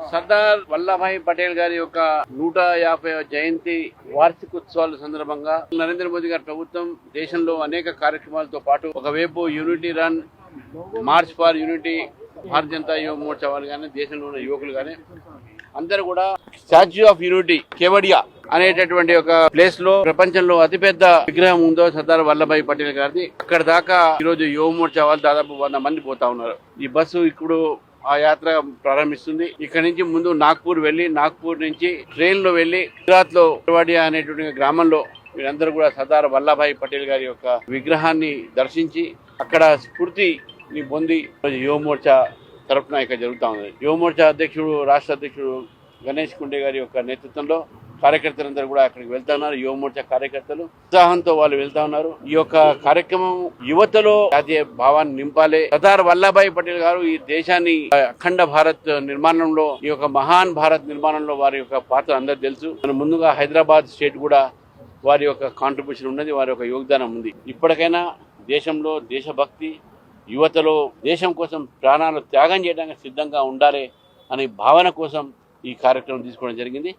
సర్దార్ వల్లభాయ్ పటేల్ గారి యొక్క నూట యాభై జయంతి వార్షికోత్సవాల సందర్భంగా నరేంద్ర మోదీ గారి ప్రభుత్వం దేశంలో అనేక కార్యక్రమాలతో పాటు ఒకవైపు unity run march for unity Bharatiya Janata Yuva Morcha వాళ్ళు కానీ దేశంలో ఉన్న యువకులు కానీ అందరూ కూడా స్టాచ్యూ ఆఫ్ యూనిటీ కేవడియా అనేటటువంటి ఒక ప్లేస్లో ప్రపంచంలో అతిపెద్ద విగ్రహం ఉందో సర్దార్ వల్లభాయ్ పటేల్ గారిది. అక్కడ దాకా ఈరోజు యువ మోర్చా వాళ్ళు దాదాపు వంద మంది పోతా ఉన్నారు. ఈ బస్సు ఇప్పుడు ఆ యాత్ర ప్రారంభిస్తుంది. ఇక్కడ నుంచి ముందు నాగ్పూర్ వెళ్ళి నాగ్పూర్ నుంచి ట్రైన్లో వెళ్ళి గుజరాత్లో అనేటువంటి గ్రామంలో వీరందరూ కూడా సర్దార్ వల్లభాయ్ పటేల్ గారి యొక్క విగ్రహాన్ని దర్శించి అక్కడ స్ఫూర్తిని పొంది యువమోర్చా తరఫున ఇక్కడ జరుగుతూ ఉంది. యువమోర్చా అధ్యక్షుడు రాష్ట్ర అధ్యక్షుడు గణేష్ కుండే గారి యొక్క నేతృత్వంలో కార్యకర్తలందరూ కూడా అక్కడికి వెళ్తా ఉన్నారు. యువ మోర్చా కార్యకర్తలు ఉత్సాహంతో వాళ్ళు వెళ్తా ఉన్నారు. ఈ యొక్క కార్యక్రమం యువతలో జాతీయ భావాన్ని నింపాలి. సర్దార్ వల్లభాయ్ పటేల్ గారు ఈ దేశాన్ని అఖండ భారత్ నిర్మాణంలో ఈ యొక్క మహాన్ భారత్ నిర్మాణంలో వారి యొక్క పాత్ర అందరూ తెలుసు. మన ముందుగా హైదరాబాద్ స్టేట్ కూడా వారి యొక్క కాంట్రిబ్యూషన్ ఉన్నది వారి యొక్క యోగదానం ఉంది. ఇప్పటికైనా దేశంలో దేశభక్తి యువతలో దేశం కోసం ప్రాణాలు త్యాగం చేయడానికి సిద్ధంగా ఉండాలి అనే భావన కోసం ఈ కార్యక్రమం తీసుకోవడం జరిగింది.